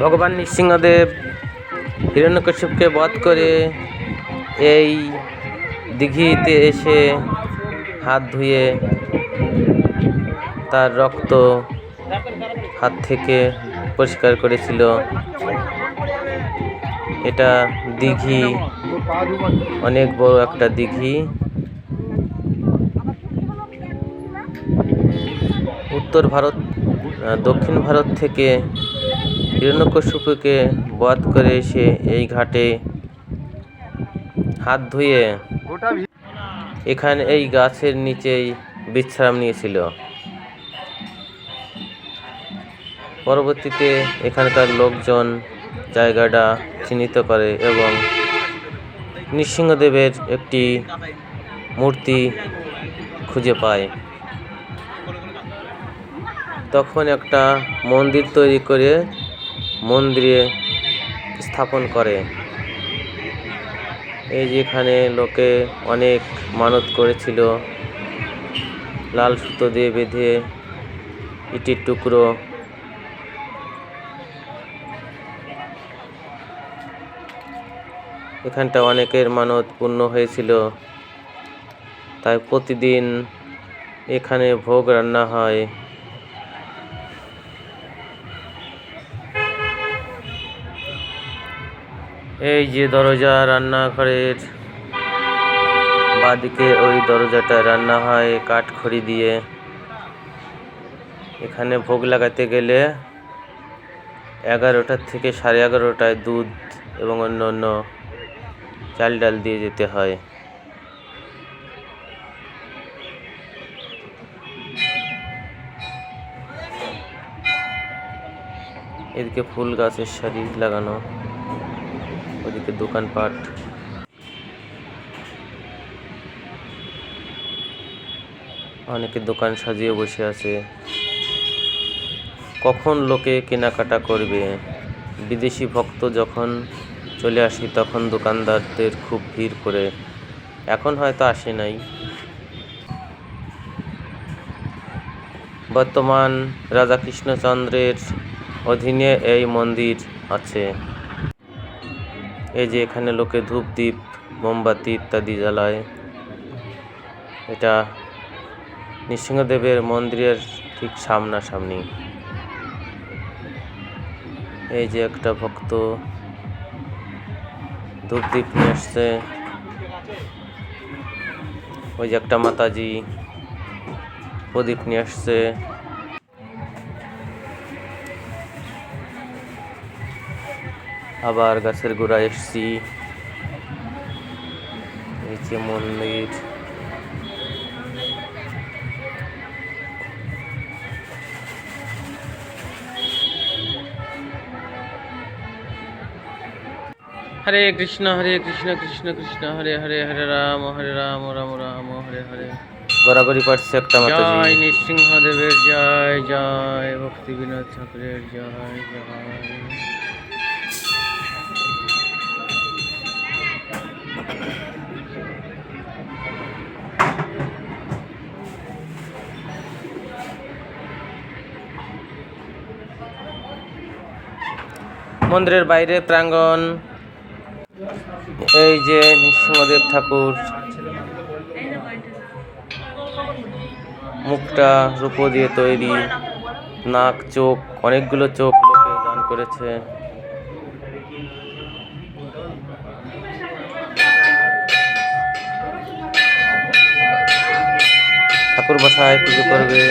ভগবান নৃসিংহদেব হিরণ্যকশ্যপকে বধ করে এই দিঘিতে এসে হাত ধুয়ে তার রক্ত হাত থেকে পরিষ্কার করেছিল। এটা দিঘি, অনেক বড় একটা দিঘি। উত্তর ভারত দক্ষিণ ভারত থেকে হিরণ্যকশ্যপুকে বধ করে এসে এই ঘাটে হাত ধুয়ে এখানে এই গাছের নিচেই বিশ্রাম নিয়েছিল। পরবর্তীতে এখানকার লোকজন জায়গাটা চিহ্নিত করে এবং নৃসিংহদেবের একটি মূর্তি খুঁজে পায়। তখন একটা মন্দির তৈরি করে মন্দিরে স্থাপন করে। এই যেখানে লোকে অনেক মানত করেছিল। লাল সুতো দিয়ে বেঁধে ইটির টুকরো। এখানটা অনেকের মানত পূর্ণ হয়েছিল। তাই প্রতিদিন এখানে ভোগ রান্না হয়। এই যে দরজা রান্নাঘরের বাদিকে ওই দরজাটা রান্না হয় কাঠখড়ি দিয়ে। এখানে ভোগ লাগাতে গেলে এগারোটার থেকে সাড়ে এগারোটায় দুধ এবং অন্য অন্য চাল ডাল দিয়ে যেতে হয়। এদিকে ফুল গাছের সারি লাগানো। ওদিকে দোকানপাট। অনেকে দোকান সাজিয়ে বসে আছে। কখন লোকে কেনাকাটা করবে? বিদেশি ভক্ত যখন চলে আসি, তখন দোকানদারদের খুব ভিড় করে। এখন হয়তো আসে নাই। বর্তমান রাজা কৃষ্ণচন্দ্রের অধীনে এই মন্দির আছে। এই যে এখানে লোকে ধূপ দ্বীপ মোমবাতি ইত্যাদি জ্বালায়। এটা নৃসিংহদেবের মন্দিরের ঠিক সামনাসামনি। এই যে একটা ভক্ত ধূপ দ্বীপ নিয়ে আসছে। ওই যে একটা মাতাজি প্রদীপ নিয়ে আসছে। আবার গাছের গোড়ায় এসছি। এই যে মন্দির। হরে কৃষ্ণ হরে কৃষ্ণ কৃষ্ণ কৃষ্ণ হরে হরে হরে রাম হরে রাম রাম রাম হরে হরে। গড়াগড়ি পারছে একটা জয় মাতাজি নৃসিংহদেবের জয় জয় ভক্তি বিনোদ ঠাকুরের জয় জয়। মন্দিরের বাইরে প্রাঙ্গণ। এই যে নৃসিংহদেব ঠাকুর। মুখটা রূপো দিয়ে তৈরি। নাক, চোখ, অনেকগুলো চোখ লোকে দান করেছে। ঠাকুর বসায় পুজো করবে।